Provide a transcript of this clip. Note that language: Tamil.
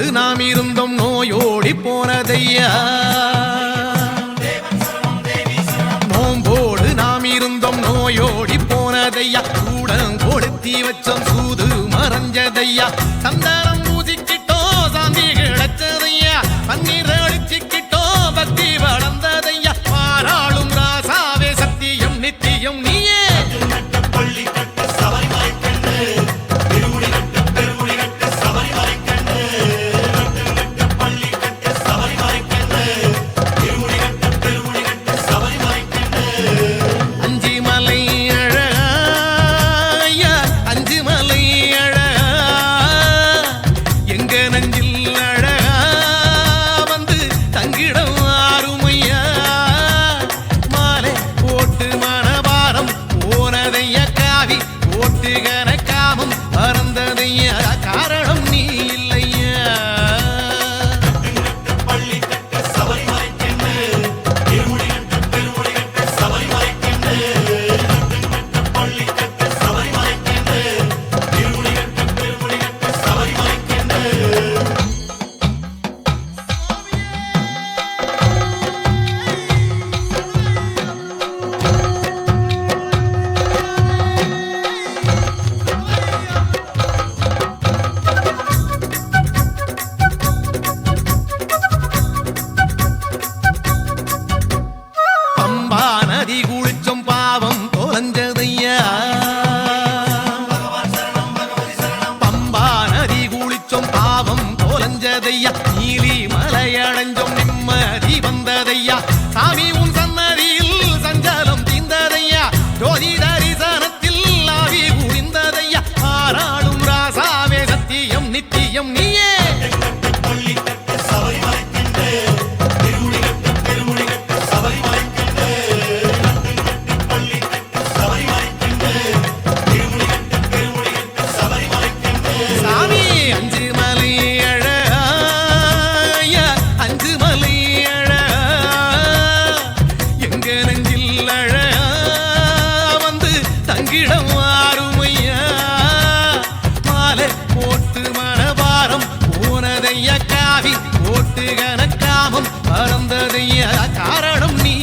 அன்று நாம் இருந்தோம் நோயோடி போனதையா? நோம்போடு நாம் இருந்தோம் நோயோடி போனதையா? கூடம் கொடுத்தி வச்சோம் சூது மறைஞ்சதையா? சந்தானம் வந்ததையா? நீலி மலையடைஞ்சோம் நிம்மதி வந்ததையா? சாமி போட்டு மனபாரம் போனதைய காவி போட்டு கணக்காமம் பறந்ததைய காரணம் நீ.